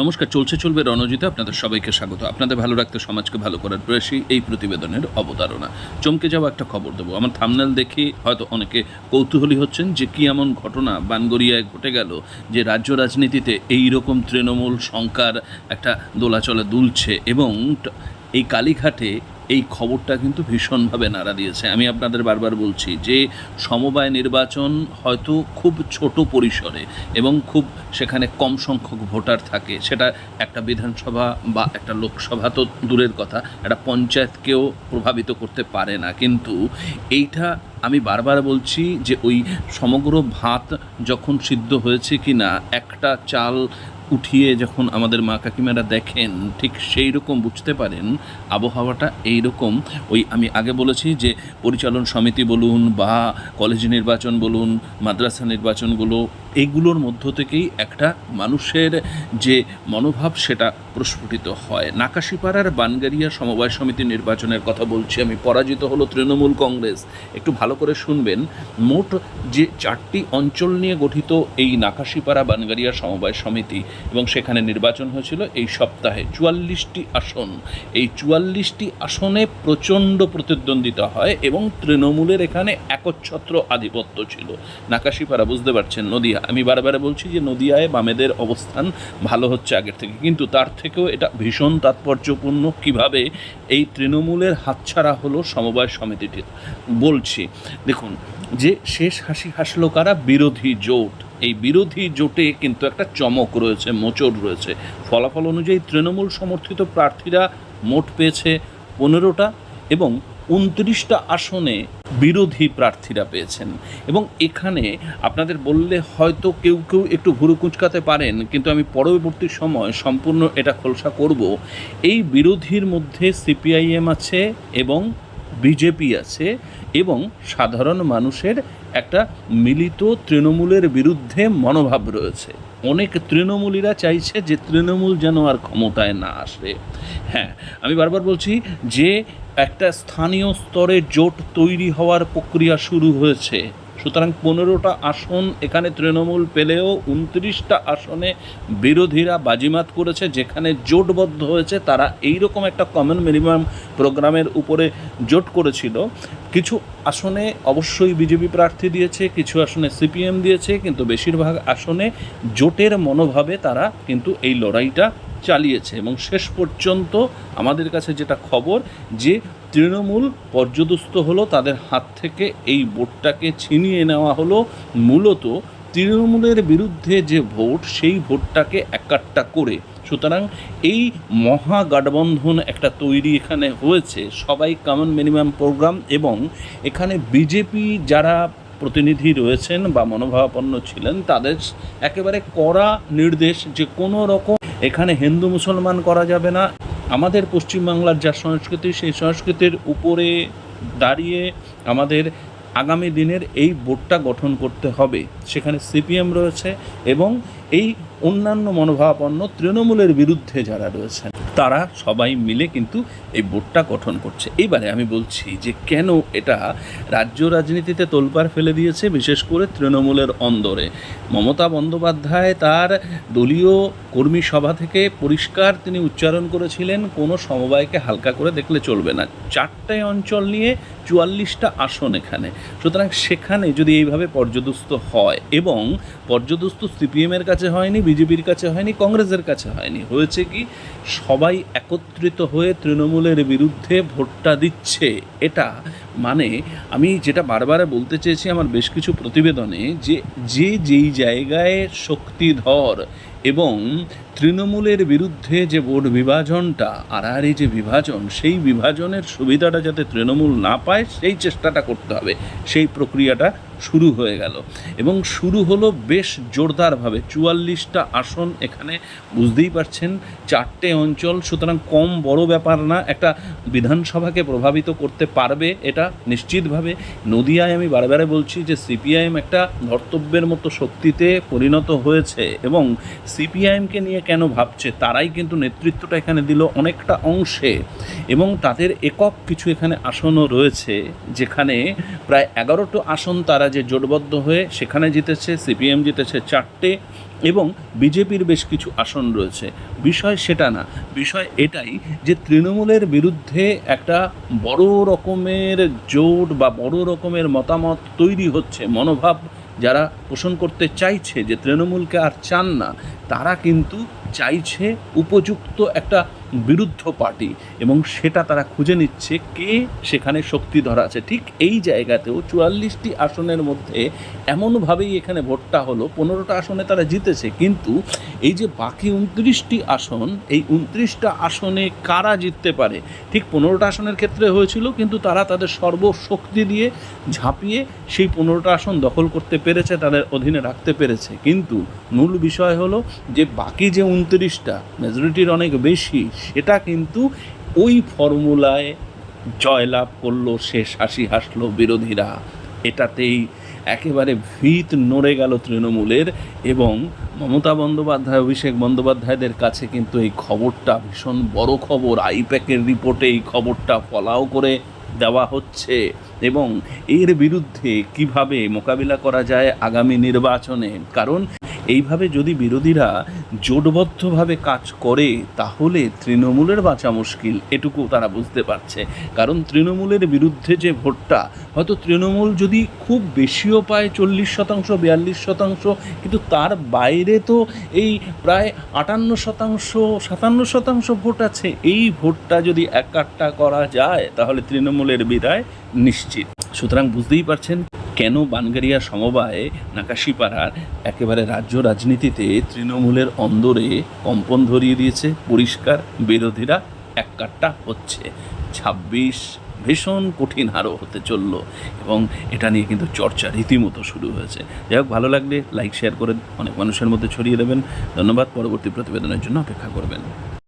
নমস্কার, চলছে চলবে রণজিতে আপনাদের সবাইকে স্বাগত। আপনাদের ভালো রাখতে সমাজকে ভালো করার প্রয়াসই এই প্রতিবেদনের অবতারণা। চমকে যাওয়া একটা খবর দেবো। আমার থামনেল দেখে হয়তো অনেকে কৌতূহলী হচ্ছেন যে কি এমন ঘটনা বানগরিয়ায় ঘটে গেল, যে রাজ্য রাজনীতিতে এই রকম তৃণমূল শঙ্কার একটা দোলাচলা দুলছে এবং এই কালীঘাটে এই খবরটা কিন্তু ভীষণভাবে নাড়া দিয়েছে। আমি আপনাদের বারবার বলছি যে সমবায় নির্বাচন হয়তো খুব ছোট পরিসরে এবং খুব সেখানে কম সংখ্যক ভোটার থাকে, সেটা একটা বিধানসভা বা একটা লোকসভা তো দূরের কথা, একটা পঞ্চায়েতকেও প্রভাবিত করতে পারে না। কিন্তু এইটা আমি বারবার বলছি যে ওই সমগ্র ভাত যখন সিদ্ধ হয়েছে কি না একটা চাল উঠিয়ে যখন আমাদের মা কাকিমারা দেখেন, ঠিক সেই রকম বুঝতে পারেন আবহাওয়াটা এই রকম। ওই আমি আগে বলেছি যে পরিচালন সমিতি বলুন বা কলেজ নির্বাচন বলুন, মাদ্রাসা নির্বাচনগুলো এইগুলোর মধ্য থেকেই একটা মানুষের যে মনোভাব, সেটা প্রস্ফুটিত হয়। নাকাশিপাড়ার বানগারিয়া সমবায় সমিতি নির্বাচনের কথা বলছি আমি। পরাজিত হলো তৃণমূল কংগ্রেস। একটু ভালো করে শুনবেন। মোট যে চারটি অঞ্চল নিয়ে গঠিত এই নাকাশিপাড়া বানগারিয়া সমবায় সমিতি, এবং সেখানে নির্বাচন হয়েছিল এই সপ্তাহে চুয়াল্লিশটি আসন। এই চুয়াল্লিশটি আসনে প্রচণ্ড প্রতিদ্বন্দ্বিতা হয়, এবং তৃণমূলের এখানে একচ্ছত্র আধিপত্য ছিল। নাকাশিপাড়া, বুঝতে পারছেন নদিয়া আমি বারবার বলছি যে নদিয়ায় বামেদের অবস্থান ভালো হচ্ছে আগের থেকে। কিন্তু তার থেকেও এটা ভীষণ তাৎপর্যপূর্ণ কীভাবে এই তৃণমূলের হাতছাড়া হলো সমবায় সমিতিটির বলছি, দেখুন, যে শেষ হাসি হাসলো কারা? বিরোধী জোট। এই বিরোধী জোটে কিন্তু একটা চমক রয়েছে, মোচড় রয়েছে। ফলাফল অনুযায়ী তৃণমূল সমর্থিত প্রার্থীরা মোট পেয়েছে পনেরোটা এবং উনত্রিশটা আসনে বিরোধী প্রার্থীরা পেয়েছেন। এবং এখানে আপনাদের বললে হয়তো কেউ কেউ একটু ভুরু কুঁচকাতে পারেন, কিন্তু আমি পরবর্তী সময় সম্পূর্ণ এটা খোলসা করব। এই বিরোধীর মধ্যে সিপিআইএম আছে এবং বিজেপি আছে এবং সাধারণ মানুষের একটা মিলিত তৃণমূলের বিরুদ্ধে মনোভাব রয়েছে। অনেক তৃণমূলীরা চাইছে যে তৃণমূল যেন আর ক্ষমতায় না আসে। হ্যাঁ আমি বারবার বলছি যে একটা স্থানীয় স্তরে জোট তৈরি হওয়ার প্রক্রিয়া শুরু হয়েছে। সুতরাং পনেরোটা আসন এখানে তৃণমূল পেলেও উনত্রিশটা আসনে বিরোধীরা বাজিমাত করেছে, যেখানে জোটবদ্ধ হয়েছে, তারা এই রকম একটা কমন মিনিমাম প্রোগ্রামের উপরে জোট করেছিল। কিছু আসনে অবশ্যই বিজেপি প্রার্থী দিয়েছে, কিছু আসনে সিপিএম দিয়েছে, কিন্তু বেশিরভাগ আসনে জোটের মনোভাবে তারা কিন্তু এই লড়াইটা চালিয়েছে। এবং শেষ পর্যন্ত আমাদের কাছে যেটা খবর, যে তৃণমূল পর্যদস্ত হলো, তাদের হাত থেকে এই ভোটটাকে ছিনিয়ে নেওয়া হলো। মূলত তৃণমূলের বিরুদ্ধে যে ভোট, সেই ভোটটাকে একাট্টা করে। সুতরাং এই মহা মহাগাঠবন্ধন একটা তৈরি এখানে হয়েছে। সবাই কমন মিনিমাম প্রোগ্রাম এবং এখানে বিজেপি যারা প্রতিনিধি রয়েছেন বা মনোভাবাপন্ন ছিলেন, তাদের একেবারে কড়া নির্দেশ যে কোনো রকম এখানে হিন্দু মুসলমান করা যাবে না। আমাদের পশ্চিমবাংলার যা সংস্কৃতি, সেই সংস্কৃতির উপরে দাঁড়িয়ে আমাদের আগামী দিনের এই বোর্ডটা গঠন করতে হবে। সেখানে সিপিএম রয়েছে এবং এই অন্যান্য মনোভাবাপন্ন তৃণমূলের বিরুদ্ধে যারা রয়েছেন, তারা সবাই মিলে কিন্তু এই বোর্ডটা গঠন করছে। এইবারে আমি বলছি যে কেন এটা রাজ্য রাজনীতিতে তোলপাড় ফেলে দিয়েছে, বিশেষ করে তৃণমূলের অন্দরে। মমতা বন্দ্যোপাধ্যায় তার দলীয় কর্মী সভা থেকে পরিষ্কার তিনি উচ্চারণ করেছিলেন, কোনো সমবায়কে হালকা করে দেখলে চলবে না। চারটে অঞ্চল নিয়ে চুয়াল্লিশটা আসন এখানে। সুতরাং সেখানে যদি এইভাবে পর্যদস্ত হয় এবং পর্যদস্ত সিপিএমের কাছে হয়নি, বিজেপির কাছে হয়নি, কংগ্রেসের কাছে হয়নি। হয়েছে কি, সবাই একত্রিত হয়ে তৃণমূলের বিরুদ্ধে ভোটটা দিচ্ছে। এটা মানে আমি যেটা বারবার বলতে চেয়েছি আমার বেশ কিছু প্রতিবেদনে যে যে যেই জায়গায় শক্তিধর এবং তৃণমূলের বিরুদ্ধে যে ভোট বিভাজনটা আড়াআড়ি যে বিভাজন, সেই বিভাজনের সুবিধাটা যাতে তৃণমূল না পায়, সেই চেষ্টাটা করতে হবে। সেই প্রক্রিয়াটা শুরু হয়ে গেল। এবং শুরু হলো বেশ জোরদারভাবে। চুয়াল্লিশটা আসন এখানে বুঝতেই পারছেন, চারটে অঞ্চল, সুতরাং কম বড় ব্যাপার না, একটা বিধানসভাকে প্রভাবিত করতে পারবে এটা নিশ্চিতভাবে। নদিয়ায় আমি বারবারে বলছি যে সিপিআইএম একটা ধর্তব্যের মতো শক্তিতে পরিণত হয়েছে এবং সিপিআইএমকে নিয়ে কেন ভাবছে, তারাই কিন্তু নেতৃত্বটা এখানে দিল অনেকটা অংশে। এবং তাদের একক কিছু এখানে আসনও রয়েছে, যেখানে প্রায় এগারোটা আসন তারা তারা যে জোটবদ্ধ হয়ে সেখানে জিতেছে, সিপিএম জিতেছে চারটে এবং বিজেপির বেশ কিছু আসন রয়েছে। বিষয় সেটা না, বিষয় এটাই যে তৃণমূলের বিরুদ্ধে একটা বড় রকমের জোট বা বড় রকমের মতামত তৈরি হচ্ছে, মনোভাব যারা পোষণ করতে চাইছে যে তৃণমূলকে আর চান না, তারা কিন্তু চাইছে উপযুক্ত একটা বিরুদ্ধ পার্টি এবং সেটা তারা খুঁজে নিচ্ছে কে সেখানে শক্তিধর আছে। ঠিক এই জায়গাতেও চুয়াল্লিশটি আসনের মধ্যে এমনভাবেই এখানে ভোটটা হলো, পনেরোটা আসনে তারা জিতেছে। কিন্তু এই যে বাকি উনত্রিশটি আসন, এই উনত্রিশটা আসনে কারা জিততে পারে? ঠিক পনেরোটা আসনের ক্ষেত্রে হয়েছিল, কিন্তু তারা তাদের সর্বশক্তি দিয়ে ঝাঁপিয়ে সেই পনেরোটা আসন দখল করতে পেরেছে, তাদের অধীনে রাখতে পেরেছে। কিন্তু মূল বিষয় হলো যে বাকি যে উনত্রিশটা মেজরিটির অনেক বেশি সেটা কিন্তু ওই ফর্মুলায় জয়লাভ করল, শেষ হাসি হাসলো বিরোধীরা। এটাতেই একেবারে ভিত নড়ে গেল তৃণমূলের এবং মমতা বন্দ্যোপাধ্যায়, অভিষেক বন্দ্যোপাধ্যায়দের কাছে কিন্তু এই খবরটা ভীষণ বড় খবর। আইপ্যাকের রিপোর্টে এই খবরটা ফলাও করে দেওয়া হচ্ছে এবং এর বিরুদ্ধে কীভাবে মোকাবিলা করা যায় আগামী নির্বাচনে? কারণ এইভাবে যদি বিরোধীরা জোটবদ্ধভাবে কাজ করে, তাহলে তৃণমূলের বাঁচা মুশকিল, এটুকু তারা বুঝতে পারছে। কারণ তৃণমূলের বিরুদ্ধে যে ভোটটা, হয়তো তৃণমূল যদি খুব বেশিও পায়, চল্লিশ শতাংশ, বিয়াল্লিশ শতাংশ, কিন্তু তার বাইরে তো এই প্রায় আটান্ন শতাংশ, সাতান্ন শতাংশ ভোট আছে। এই ভোটটা যদি একাট্টা করা যায়, তাহলে তৃণমূলের বিদায় নিশ্চিত। সুতরাং বুঝতেই পারছেন কেন বানগারিয়া সমবায়ে নাকাশিপাড়ার একেবারে রাজ্য রাজনীতিতে তৃণমূলের অন্দরে কম্পন ধরিয়ে দিয়েছে? পরিষ্কার বিরোধীরা এককাট্টা হচ্ছে। ছাব্বিশ ভীষণ কঠিন হারও হতে চলল এবং এটা নিয়ে কিন্তু চর্চা রীতিমতো শুরু হয়েছে। যাই হোক, ভালো লাগলে লাইক শেয়ার করে অনেক মানুষের মধ্যে ছড়িয়ে দেবেন। ধন্যবাদ, পরবর্তী প্রতিবেদনের জন্য অপেক্ষা করবেন।